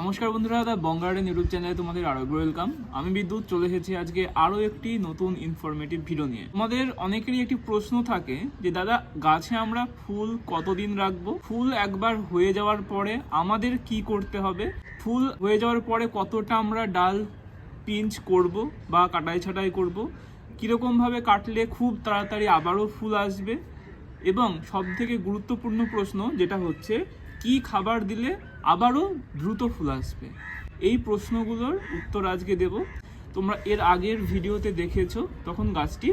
নমস্কার বন্ধুরা দা বঙ্গার্ডেন ইউটিউব চ্যানেলে তোমাদের আরও ওয়েলকাম আমি বিদ্যুৎ, চলে এসেছি আজকে আরও একটি নতুন ইনফরমেটিভ ভিডিও নিয়ে। আমাদের অনেকেরই একটি প্রশ্ন থাকে যে, দাদা, গাছে আমরা ফুল কতদিন রাখব? ফুল একবার হয়ে যাওয়ার পরে আমাদের কি করতে হবে? ফুল হয়ে যাওয়ার পরে কতটা আমরা ডাল পিঞ্চ করব বা কাটাই ছাটাই করব? কীরকমভাবে কাটলে খুব তাড়াতাড়ি আবারও ফুল আসবে? এবং সবথেকে গুরুত্বপূর্ণ প্রশ্ন যেটা হচ্ছে, কি খাবার দিলে আবারও দ্রুত ফুল আসবে। এই প্রশ্নগুলোর উত্তর আজকে দেব। তোমরা এর আগের ভিডিওতে দেখেছ, তখন গাছটি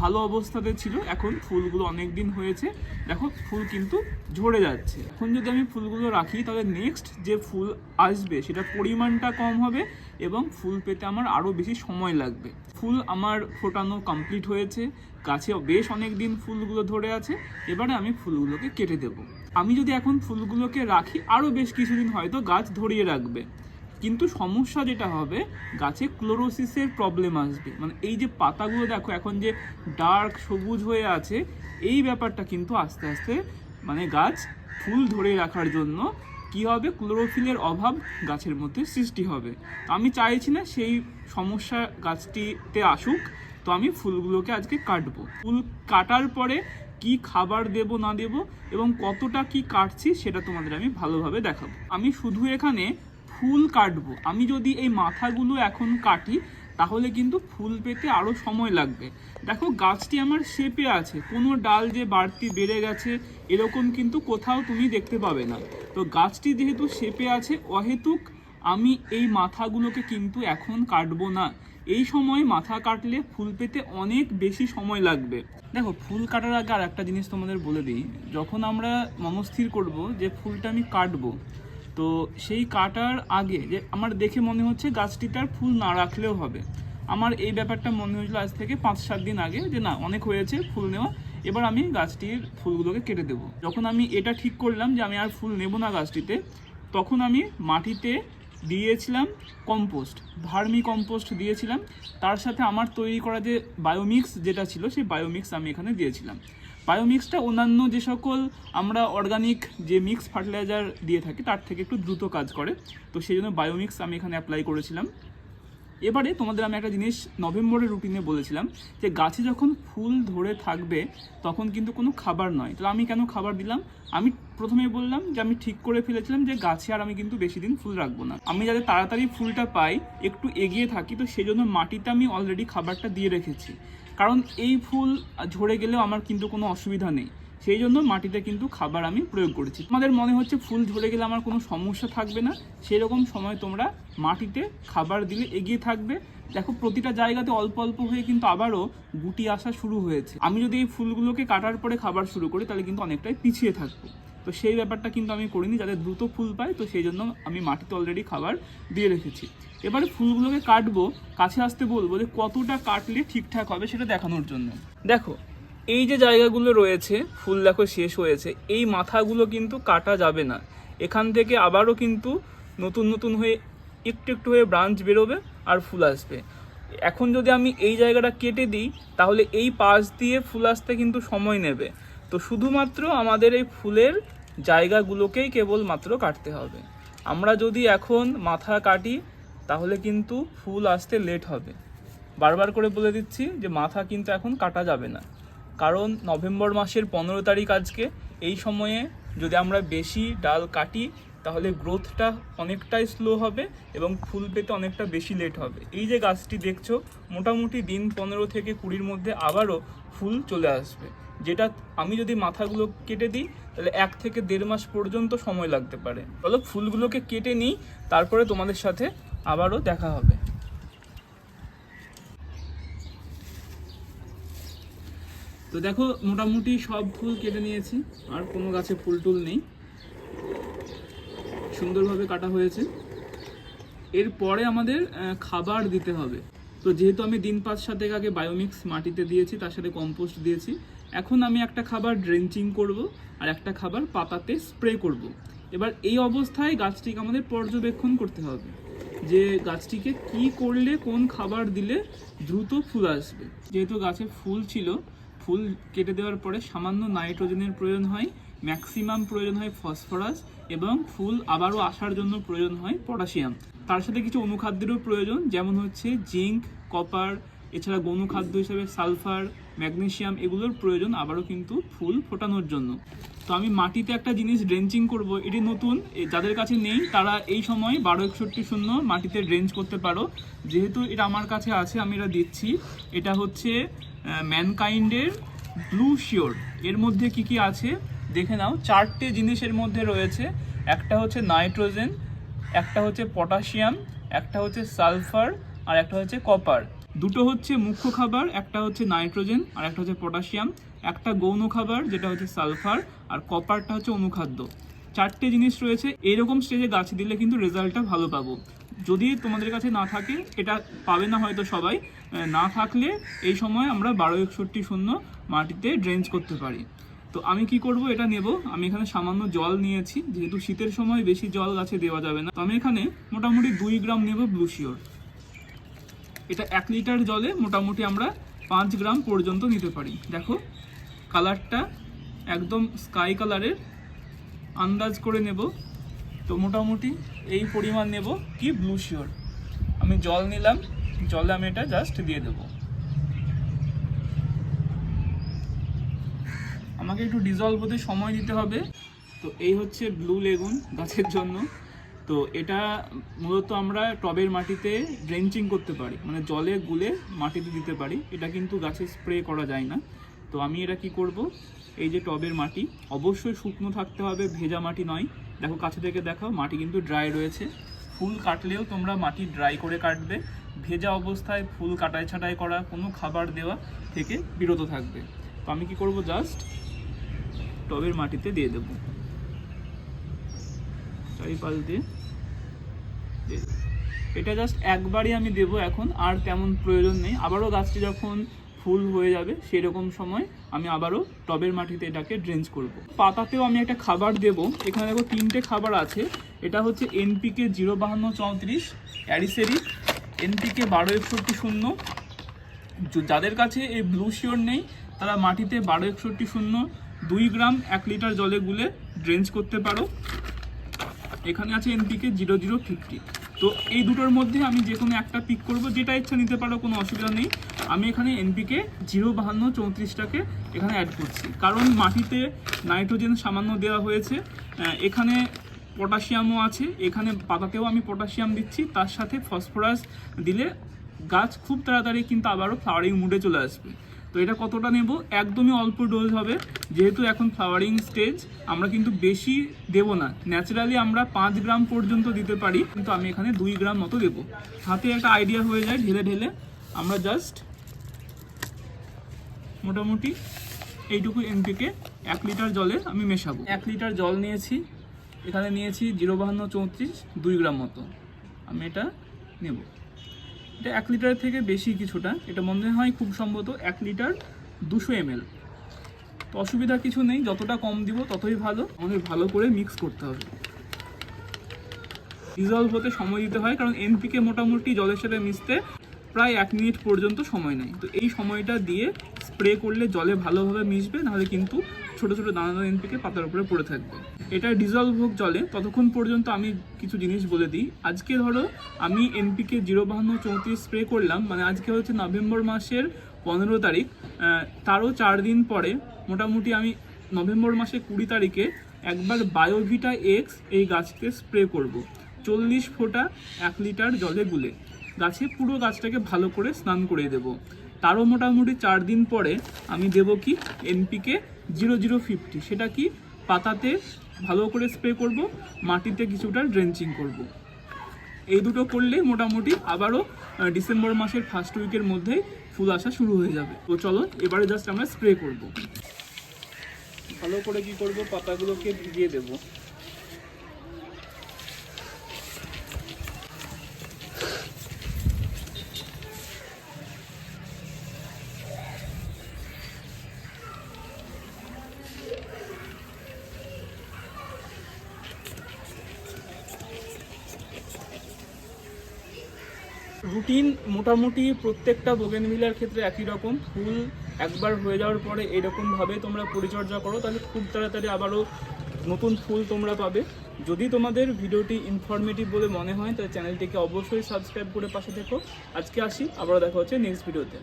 ভালো অবস্থাতে ছিল। এখন ফুলগুলো অনেক দিন হয়েছে। দেখো, ফুল কিন্তু ঝরে যাচ্ছে। এখন যদি আমি ফুলগুলো রাখি, তাহলে নেক্সট যে ফুল আসবে সেটা পরিমাণটা কম হবে এবং ফুল পেতে আমার আরও বেশি সময় লাগবে। ফুল আমার ফোটানো কমপ্লিট হয়েছে। গাছে বেশ অনেক দিন ফুলগুলো ধরে আছে। এবারে আমি ফুলগুলোকে কেটে দেব। আমি যদি এখন ফুলগুলোকে রাখি আরও বেশ কিছুদিন হয়তো গাছ ধরিয়ে রাখবে। কিন্তু সমস্যা যেটা হবে, গাছে ক্লোরোসিসের প্রবলেম আসবে। মানে এই যে পাতাগুলো দেখো, এখন যে ডার্ক সবুজ হয়ে আছে, এই ব্যাপারটা কিন্তু আস্তে আস্তে মানে গাছ ফুল ধরে রাখার জন্য কি হবে? ক্লোরোফিলের অভাব গাছের মধ্যে সৃষ্টি হবে। আমি চাইছি না সেই সমস্যা গাছটিতে আসুক, তো আমি ফুলগুলোকে আজকে কাটবো। ফুল কাটার পরে কি খাবার দেব, না দেব এবং কতটা কি কাটছি, সেটা তোমাদের আমি ভালোভাবে দেখাবো। আমি শুধু এখানে ফুল কাটবো। আমি যদি এই মাথাগুলো এখন কাটি, তাহলে কিন্তু ফুল পেতে আরও সময় লাগবে। দেখো, গাছটি আমার শেপে আছে। কোনো ডাল যে বাড়তি বেড়ে গেছে, এরকম কিন্তু কোথাও তুমি দেখতে পাবে না। তো গাছটি যেহেতু শেপে আছে, অহেতুক আমি এই মাথাগুলোকে কিন্তু এখন কাটবো না। এই সময় মাথা কাটলে ফুল পেতে অনেক বেশি সময় লাগবে। দেখো, ফুল কাটার আগে আর একটা জিনিস তোমাদের বলে দিই। যখন আমরা মনস্থির করব যে ফুলটা আমি কাটবো তো সেই কাটার আগে যে আমার দেখে মনে হচ্ছে গাছটিতে আর ফুল না রাখলেও হবে। আমার এই ব্যাপারটা মনে হয়েছিল আজ থেকে পাঁচ সাত দিন আগে যে না, অনেক হয়েছে ফুল নেওয়া, এবার আমি গাছটির ফুলগুলোকে কেটে দেবো। যখন আমি এটা ঠিক করলাম যে আমি আর ফুল নেব না গাছটিতে, তখন আমি মাটিতে দিয়েছিলাম কম্পোস্ট, ভার্মি কম্পোস্ট দিয়েছিলাম। তার সাথে আমার তৈরি করা যে বায়োমিক্স যেটা ছিল, সেই বায়োমিক্স আমি এখানে দিয়েছিলাম। বায়োমিক্সটা অন্যান্য যে সকল আমরা অর্গানিক যে মিক্স ফার্টিলাইজার দিয়ে থাকি, তার থেকে একটু দ্রুত কাজ করে। তো সেই জন্য বায়োমিক্স আমি এখানে অ্যাপ্লাই করেছিলাম। এবারে তোমাদের আমি একটা জিনিস নভেম্বরের রুটিনে বলেছিলাম যে, গাছে যখন ফুল ধরে থাকবে, তখন কিন্তু কোনো খাবার নয়। তাহলে আমি কেন খাবার দিলাম? আমি প্রথমে বললাম যে, আমি ঠিক করে ফেলেছিলাম যে, গাছে আর আমি কিন্তু বেশি দিন ফুল রাখব না। আমি যাতে তাড়াতাড়ি ফুলটা পাই, একটু এগিয়ে থাকি, তো সেই জন্য মাটিতে আমি অলরেডি খাবারটা দিয়ে রেখেছি। কারণ এই ফুল ঝরে গেলেও আমার কিন্তু কোনো অসুবিধা নেই। সেই জন্য মাটিতে কিন্তু খাবার আমি প্রয়োগ করেছি। তোমাদের মনে হচ্ছে ফুল ঝরে গেলে আমার কোনো সমস্যা থাকবে না? সেই রকম সময় তোমরা মাটিতে খাবার দিলে এগিয়ে থাকবে। দেখো, প্রতিটা জায়গাতে অল্প অল্প হয়ে কিন্তু আবারও গুটি আসা শুরু হয়েছে। আমি যদি এই ফুলগুলোকে কাটার পরে খাবার শুরু করি, তাহলে কিন্তু অনেকটাই পিছিয়ে থাকব। তো সেই ব্যাপারটা কিন্তু আমি করিনি, যাতে দ্রুত ফুল পায়, তো সেই জন্য আমি মাটিতে অলরেডি খাবার দিয়ে রেখেছি। এবারে ফুলগুলোকে কাটবো, কাছে আসতে বলব যে কতটা কাটলে ঠিকঠাক হবে সেটা দেখানোর জন্য। দেখো, এই যে জায়গাগুলো রয়েছে, ফুল দেখো শেষ হয়েছে, এই মাথাগুলো কিন্তু কাটা যাবে না। এখান থেকে আবারও কিন্তু নতুন নতুন হয়ে, একটু একটু হয়ে ব্রাঞ্চ বেরোবে আর ফুল আসবে। এখন যদি আমি এই জায়গাটা কেটে দিই, তাহলে এই পাশ দিয়ে ফুল আসতে কিন্তু সময় নেবে। তো শুধুমাত্র আমাদের এই ফুলের জায়গাগুলোকেই কেবলমাত্র কাটতে হবে। আমরা যদি এখন মাথা কাটি, তাহলে কিন্তু ফুল আসতে লেট হবে। বারবার করে বলে দিচ্ছি যে মাথা কিন্তু এখন কাটা যাবে না। কারণ নভেম্বর মাসের পনেরো তারিখ আজকে, এই সময়ে যদি আমরা বেশি ডাল কাটি, তাহলে গ্রোথটা অনেকটাই স্লো হবে এবং ফুল পেতে অনেকটা বেশি লেট হবে। এই যে গাছটি দেখছ, মোটামুটি দিন পনেরো থেকে কুড়ির মধ্যে আবারও ফুল চলে আসবে। যেটা আমি যদি মাথাগুলো কেটে দিই, তাহলে এক থেকে দেড় মাস পর্যন্ত সময় লাগতে পারে। চলো ফুলগুলোকে কেটে নিই, তারপরে তোমাদের সাথে আবারও দেখা হবে। তো দেখো, মোটামুটি সব ফুল কেটে নিয়েছি, আর কোনো গাছে ফুল টুল নেই। সুন্দরভাবে কাটা হয়েছে। এরপরে আমাদের খাবার দিতে হবে। তো যেহেতু আমি দিন পাঁচ সাতেক আগে বায়োমিক্স মাটিতে দিয়েছি, তার সাথে কম্পোস্ট দিয়েছি এখন আমি একটা খাবার ড্রেঞ্চিং করব আর একটা খাবার পাতাতে স্প্রে করব। এবার এই অবস্থায় গাছটিকে আমাদের পর্যবেক্ষণ করতে হবে যে গাছটিকে কি করলে, কোন খাবার দিলে দ্রুত ফুল আসবে যেহেতু গাছে ফুল ছিল, ফুল কেটে দেওয়ার পরে সামান্য নাইট্রোজেনের প্রয়োজন হয়, ম্যাক্সিমাম প্রয়োজন হয় ফসফরাস এবং ফুল আবারও আসার জন্য প্রয়োজন হয় পটাশিয়াম তার সাথে কিছু অনুখাদ্যেরও প্রয়োজন, যেমন হচ্ছে জিঙ্ক, কপার এছাড়া গৌণ খাদ্য হিসেবে সালফার, ম্যাগনেশিয়াম এগুলোর প্রয়োজন, আবারও কিন্তু ফুল ফোটানোর জন্য। তো আমি মাটিতে একটা জিনিস ড্রেঞ্চিং করব, এটি নতুন যাদের কাছে নেই, তারা এই সময় বারো একষট্টি শূন্য মাটিতে ড্রেঞ্চ করতে পারো। যেহেতু এটা আমার কাছে আছে, আমি এটা দিচ্ছি। এটা হচ্ছে ম্যানকাইন্ডের ব্লু শিওর। এর মধ্যে কি কি আছে? দেখে নাও, চারটে জিনিসের মধ্যে রয়েছে। একটা হচ্ছে নাইট্রোজেন, একটা হচ্ছে পটাশিয়াম, একটা হচ্ছে সালফার, আর একটা হচ্ছে কপার। দুটো হচ্ছে মুখ্য খাবার, একটা হচ্ছে নাইট্রোজেন আর একটা হচ্ছে পটাশিয়াম। একটা গৌণ খাবার, যেটা হচ্ছে সালফার, আর কপারটা হচ্ছে অনুখাদ্য। চারটে জিনিস রয়েছে এইরকম স্টেজে গাছ দিলে কিন্তু রেজাল্টটা ভালো পাবো। যদি তোমাদের কাছে না থাকে, এটা পাবে না হয়তো সবাই না থাকলে এই সময় আমরা বারো একষট্টি শূন্য মাটিতে ড্রেঞ্জ করতে পারি। তো আমি কি করব, এটা নেব। আমি এখানে সামান্য জল নিয়েছি, যেহেতু শীতের সময় বেশি জল গাছে দেওয়া যাবে না। তো আমি এখানে মোটামুটি দুই গ্রাম নেব ব্লু শিওর এটা এক লিটার জলে মোটামুটি আমরা পাঁচ গ্রাম পর্যন্ত নিতে পারি। দেখো, কালারটা একদম স্কাই কালারের। আন্দাজ করে নেব। তো মোটামুটি এই পরিমাণ নেব কি ব্লু শিওর। আমি জল নিলাম, জলে আমি এটা জাস্ট দিয়ে দেবো। আমাকে একটু ডিজলভ হতে সময় দিতে হবে। তো এই হচ্ছে ব্লু লেগুন গাছের জন্য। তো এটা মূলত আমরা টবের মাটিতে ড্রেঞ্চিং করতে পারি মানে জলে গুলে মাটিতে দিতে পারি। এটা কিন্তু গাছে স্প্রে করা যায় না। তো আমি এটা কি করব? এই যে টবের মাটি, অবশ্যই শুকনো থাকতে হবে, ভেজা মাটি নয়। দেখো, কাছে থেকে দেখাও, মাটি কিন্তু ড্রাই রয়েছে। ফুল কাটলেও তোমরা মাটি ড্রাই করে কাটবে। ভেজা অবস্থায় ফুল কাটাই ছাটাই করা, কোনো খাবার দেওয়া থেকে বিরত থাকবে। তো আমি কি করব? জাস্ট টবের মাটিতে দিয়ে দেবো। চারিপাশ দিয়ে। এটা জাস্ট একবারই আমি দেবো এখন, আর তেমন প্রয়োজন নেই। আবারও গাছটি যখন ফুল হয়ে যাবে সেই রকম সময় আমি আবারও টবের মাটিতে এটাকে ড্রেঞ্চ করব। পাতাতেও আমি একটা খাবার দেব। এখানে দেখো তিনটে খাবার আছে। এটা হচ্ছে এনপিকে জিরো বাহান্ন চৌত্রিশ অ্যারিসেরিক এনপিকে বারো একষট্টি শূন্য। যাদের কাছে এই ব্লু শিওর নেই, তারা মাটিতে বারো একষট্টি শূন্য, দুই গ্রাম এক লিটার জলে গুলে ড্রেঞ্চ করতে পারো। এখানে আছে এনপিকে জিরো জিরো ফিফটি তো এই দুটোর মধ্যে আমি যে কোনো একটা পিক করব, যেটা ইচ্ছা নিতে পারো, কোনো অসুবিধা নেই। আমি এখানে এনপিকে জিরো বাহান্ন চৌত্রিশটাকে এখানে অ্যাড করছি। কারণ মাটিতে নাইট্রোজেন সামান্য দেওয়া হয়েছে। এখানে পটাশিয়ামও আছে। এখানে পাতাতেও আমি পটাশিয়াম দিচ্ছি। তার সাথে ফসফরাস দিলে গাছ খুব তাড়াতাড়ি কিন্তু আবারও ফ্লাওয়ারিং মুডে চলে আসবে। তো এটা কতটা নেব? একদমই অল্প ডোজ হবে। যেহেতু এখন ফ্লাওয়ারিং স্টেজ আমরা কিন্তু বেশি দেব না। ন্যাচারালি আমরা পাঁচ গ্রাম পর্যন্ত দিতে পারি, কিন্তু আমি এখানে দুই গ্রাম মতো দেবো। হাতে একটা আইডিয়া হয়ে যায় ঢেলে ঢেলে। আমরা জাস্ট মোটামুটি এইটুকু এনপিকে এক লিটার জলে আমি মেশাবো। এক লিটার জল নিয়েছি। এখানে নিয়েছি জিরো বাহান্ন চৌত্রিশ, দুই গ্রাম মতো। আমি এটা নেব। এটা এক লিটারের থেকে বেশি কিছুটা। এটা মনে হয় খুব সম্ভবত এক লিটার দুশো এমএল। তো অসুবিধা কিছু নেই, যতটা কম দিব ততই ভালো। আমাদের ভালো করে মিক্স করতে হবে। ডিজলভ হতে সময় দিতে হয়, কারণ এনপিকে মোটামুটি জলের সাথে মিশতে প্রায় এক মিনিট পর্যন্ত সময় নেয়। তো এই সময়টা দিয়ে স্প্রে করলে জলে ভালোভাবে মিশবে, নাহলে কিন্তু ছোট ছোট দানা দানা এনপিকে পাতার উপরে পড়ে থাকবে। এটা ডিজলভ হোক জলে, ততক্ষণ পর্যন্ত আমি কিছু জিনিস বলে দিই। আজকে ধরো, আমি এনপিকে জিরো বাহান্ন চৌত্রিশ স্প্রে করলাম মানে আজকে হচ্ছে নভেম্বর মাসের পনেরো তারিখ তারও চার দিন পরে মোটামুটি আমি নভেম্বর মাসে কুড়ি তারিখে একবার বায়োভিটা এক্স এই গাছকে স্প্রে করব। চল্লিশ ফোঁটা এক লিটার জলে গুলে গাছে পুরো গাছটাকে ভালো করে স্নান করে দেব। তারও মোটামুটি চার দিন পরে আমি দেব কি, এনপিকে জিরো জিরো ফিফটি। সেটা কি? পাতাতে ভালো করে স্প্রে করব, মাটিতে কিছুটা ড্রেঞ্চিং করব। এই দুটো করলে মোটামুটি আবারও ডিসেম্বর মাসের ফার্স্ট উইকের মধ্যেই ফুল আসা শুরু হয়ে যাবে। তো চলো, এবারে জাস্ট আমরা স্প্রে করব। ভালো করে কি করব? পাতাগুলোকে ভিজিয়ে দেব। রুটিন মোটামুটি প্রত্যেকটা বোগেনভিলার ক্ষেত্রে একই রকম। ফুল একবার হয়ে যাওয়ার পরে এরকমভাবে তোমরা পরিচর্যা করো, তাহলে খুব তাড়াতাড়ি আবারও নতুন ফুল তোমরা পাবে। যদি তোমাদের ভিডিওটি ইনফরমেটিভ বলে মনে হয়, তাহলে চ্যানেলটিকে অবশ্যই সাবস্ক্রাইব করে পাশে দেখো আজকে আসি, আবারও দেখা হচ্ছে নেক্সট ভিডিওতে